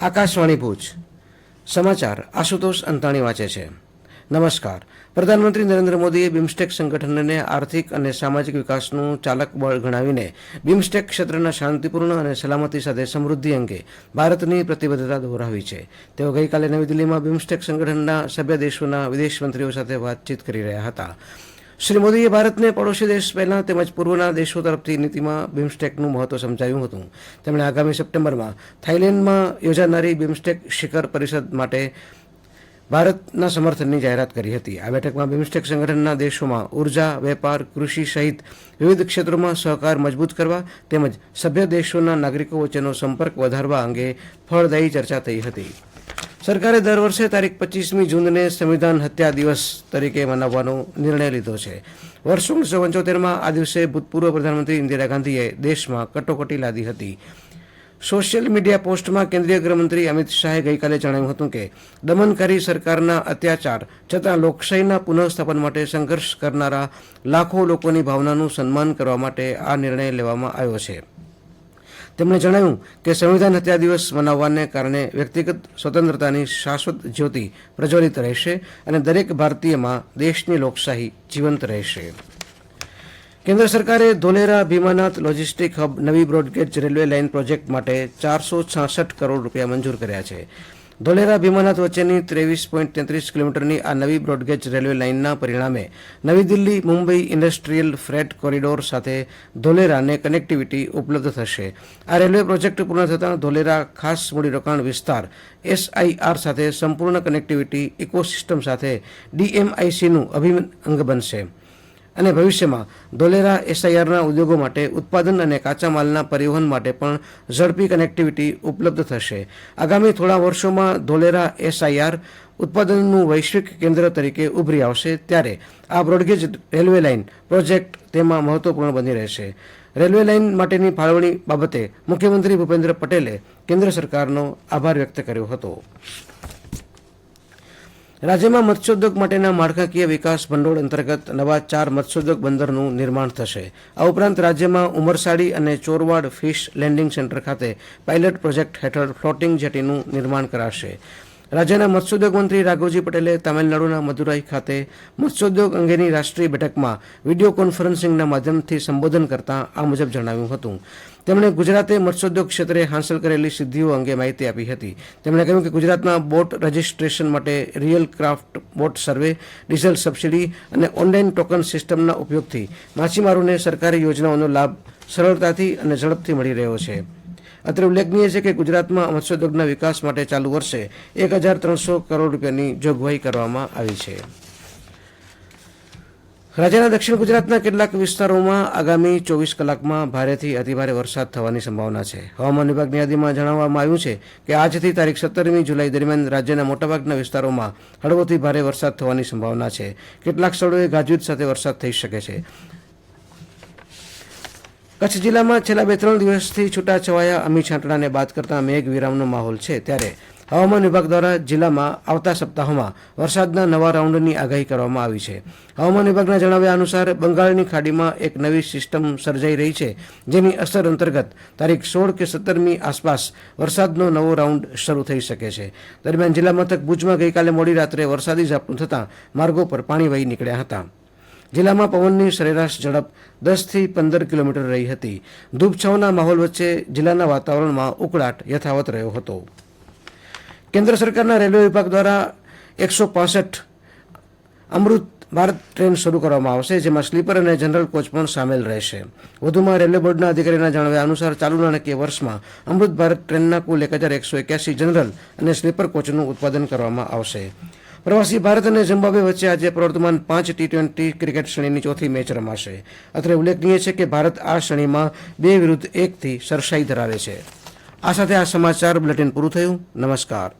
આકાશવાણી ભુજ. સમાચાર આશુતોષ અંતાણી વાંચે છે. નમસ્કાર. પ્રધાનમંત્રી નરેન્દ્ર મોદીએ બિમસ્ટેક સંગઠનને આર્થિક અને સામાજિક વિકાસનું ચાલક બળ ગણાવીને બિમસ્ટેક ક્ષેત્રના શાંતિપૂર્ણ અને સલામતી સાથે સમૃદ્ધિ અંગે ભારતની પ્રતિબદ્ધતા દોહરાવી છે. તેઓ ગઈકાલે નવી દિલ્હીમાં બિમસ્ટેક સંગઠનના સભ્ય દેશોના વિદેશ મંત્રીઓ સાથે વાતચીત કરી રહ્યા હતા. શ્રી મોદીએ ભારતને પડોશી દેશ પહેલા તેમજ પૂર્વના દેશો તરફથી નીતિમાં બિમસ્ટેકનું મહત્વ સમજાવ્યું હતું. તેમણે આગામી સપ્ટેમ્બરમાં થાઇલેન્ડમાં યોજાનારી બિમસ્ટેક શિખર પરિષદ માટે ભારતના સમર્થનની જાહેરાત કરી હતી. આ બેઠકમાં બિમસ્ટેક સંગઠનના દેશોમાં ઊર્જા, વેપાર, કૃષિ સહિત વિવિધ ક્ષેત્રોમાં સહકાર મજબૂત કરવા તેમજ સભ્ય દેશોના નાગરિકો વચ્ચેનો સંપર્ક વધારવા અંગે ફળદાયી ચર્ચા થઈ હતી. સરકારે દર વર્ષે તારીખ પચીસમી જૂનને સંવિધાન હત્યા દિવસ તરીકે મનાવવાનો નિર્ણય લીધો છે. વર્ષ ઓગણીસો પંચોતેરમાં આ દિવસે ભૂતપૂર્વ પ્રધાનમંત્રી ઇન્દિરા ગાંધીએ દેશમાં કટોકટી લાદી હતી. સોશિયલ મીડિયા પોસ્ટમાં કેન્દ્રીય ગૃહમંત્રી અમિત શાહે ગઈકાલે જણાવ્યું હતું કે, દમનકારી સરકારના અત્યાચાર છતાં લોકશાહીના પુનઃસ્થાપન માટે સંઘર્ષ કરનારા લાખો લોકોની ભાવનાનું સન્માન કરવા માટે આ નિર્ણય લેવામાં આવ્યો છે. તેમણે જણાવ્યું કે સંવિધાન હત્યા દિવસ મનાવવાને કારણે વ્યક્તિગત સ્વતંત્રતાની શાશ્વત જ્યોતિ પ્રજ્વલિત રહેશે અને દરેક ભારતીયમાં દેશની લોકશાહી જીવંત રહેશે. કેન્દ્ર સરકારે ધોલેરા ભીમાનાથ લોજિસ્ટિક હબ નવી broad gauge railway line project માટે ચારસો છાસઠ કરોડ રૂપિયા મંજૂર કર્યા છે. ધોલેરા ભીમાનાથ વચ્ચેની ત્રેવીસ પોઈન્ટ તેત્રીસ કિલોમીટરની આ નવી બ્રોડગેજ રેલવે લાઇનના પરિણામે Navi Delhi, Mumbai industrial freight corridor સાથે ધોલેરાને કનેક્ટિવિટી ઉપલબ્ધ થશે. આ રેલવે પ્રોજેક્ટ પૂર્ણ થતાં ધોલેરા ખાસ મૂડીરોકાણ વિસ્તાર એસઆઈઆર સાથે સંપૂર્ણ કનેક્ટિવિટી ઇકોસિસ્ટમ સાથે ડીએમઆઈસીનું અભિન્ન અંગ બનશે. અને ભવિષ્યમાં ધોલેરા એસઆઈઆરના ઉદ્યોગો માટે ઉત્પાદન અને કાચા માલના પરિવહન માટે પણ ઝડપી કનેક્ટિવિટી ઉપલબ્ધ થશે. આગામી થોડા વર્ષોમાં ધોલેરા એસઆઈઆર ઉત્પાદનનું વૈશ્વિક કેન્દ્ર તરીકે ઉભરી આવશે ત્યારે આ બ્રોડગેજ રેલવે લાઇન પ્રોજેક્ટ તેમાં મહત્વપૂર્ણ બની રહેશે. રેલવે લાઇન માટેની ફાળવણી બાબતે મુખ્યમંત્રી ભૂપેન્દ્ર પટેલે કેન્દ્ર સરકારનો આભાર વ્યક્ત કર્યો હતો. રાજ્યમાં મત્સ્યોદ્યોગ માટેના માળખાકીય વિકાસ ભંડોળ અંતર્ગત નવા ચાર મત્સ્યોદ્યોગ બંદરનું નિર્માણ થશે. આ ઉપરાંત રાજ્યમાં ઉમરસાડી અને ચોરવાડ ફિશ લેન્ડિંગ સેન્ટર ખાતે પાયલટ પ્રોજેક્ટ હેઠળ ફ્લોટિંગ જેટીનું નિર્માણ કરાશે. રાજ્યના મત્સ્યોદ્યોગ મંત્રી રાઘવજી પટેલે તામિલનાડુના મદુરાઈ ખાતે મત્સ્યોદ્યોગ અંગેની રાષ્ટ્રીય બેઠકમાં વીડિયો કોન્ફરન્સિંગના માધ્યમથી સંબોધન કરતા આ મુજબ જણાવ્યું હતું. તેમણે ગુજરાતે મત્સ્યોદ્યોગ ક્ષેત્રે હાંસલ કરેલી સિદ્ધિઓ અંગે માહિતી આપી હતી. તેમણે કહ્યું કે ગુજરાતમાં બોટ રજિસ્ટ્રેશન માટે real craft boat survey, diesel subsidy અને ઓનલાઈન ટોકન સિસ્ટમના ઉપયોગથી માછીમારોને સરકારી યોજનાઓનો લાભ સરળતાથી અને ઝડપથી મળી રહ્યો છે. અત્રે ઉલ્લેખનીય છે કે ગુજરાતમાં મત્સ્યોદ્યોગના વિકાસ માટે ચાલુ વર્ષે એક હજાર ત્રણસો કરોડ રૂપિયાની જોગવાઈ કરવામાં આવી છે. રાજ્યના દક્ષિણ ગુજરાતના કેટલાક વિસ્તારોમાં આગામી ચોવીસ કલાકમાં ભારેથી અતિભારે વરસાદ થવાની સંભાવના છે. હવામાન વિભાગની યાદીમાં જણાવવામાં આવ્યું છે કે આજથી તારીખ સત્તરમી જુલાઈ દરમિયાન રાજ્યના મોટાભાગના વિસ્તારોમાં હળવોથી ભારે વરસાદ થવાની સંભાવના છે. કેટલાક સ્થળોએ ગાજવીજ સાથે વરસાદ થઈ શકે છે. કચ્છ જિલ્લામાં છેલ્લા બે ત્રણ દિવસથી છૂટાછવાયા અમી છાંટણાને બાદ કરતા મેઘ વિરામનો માહોલ છે. ત્યારે હવામાન વિભાગ દ્વારા જિલ્લામાં આવતા સપ્તાહોમાં વરસાદના નવા રાઉન્ડની આગાહી કરવામાં આવી છે. હવામાન વિભાગના જણાવ્યા અનુસાર બંગાળની ખાડીમાં એક નવી સિસ્ટમ સર્જાઈ રહી છે, જેની અસર અંતર્ગત તારીખ સોળ કે સત્તરમી આસપાસ વરસાદનો નવો રાઉન્ડ શરૂ થઈ શકે છે. દરમિયાન જિલ્લા મથક ભુજમાં ગઈકાલે મોડી રાત્રે વરસાદી ઝાપટું થતાં માર્ગો પર પાણી વહી નીકળ્યા હતા. જિલ્લામાં પવનની સરેરાશ ઝડપ દસથી પંદર કિલોમીટર રહી હતી. ધૂપછાવના માહોલ વચ્ચે જિલ્લાના વાતાવરણમાં ઉકળાટ યથાવત રહ્યો હતો. કેન્દ્ર સરકારના રેલવે વિભાગ દ્વારા એકસો પાસઠ અમૃત ભારત ટ્રેન શરૂ કરવામાં આવશે, જેમાં સ્લીપર અને જનરલ કોચ પણ સામેલ રહેશે. વધુમાં રેલવે બોર્ડના અધિકારીના જણાવ્યા અનુસાર, ચાલુ નાણાકીય વર્ષમાં અમૃત ભારત ટ્રેનના કુલ એક હજાર એકસો એક્યાસી જનરલ અને સ્લીપર કોચનું ઉત્પાદન કરવામાં આવશે. પ્રવાસી ભારત અને ઝિમ્બાબ્વે વચ્ચે આજે પ્રવર્તમાન પાંચ ટી ટ્વેન્ટી ક્રિકેટ શ્રેણીની ચોથી મેચ રમાશે. અત્રે ઉલ્લેખનીય છે કે ભારત આ શ્રેણીમાં બે વિરુદ્ધ એકથી સરસાઈ ધરાવે છે. આ સાથે આ સમાચાર બુલેટિન પૂરું થયું. નમસ્કાર.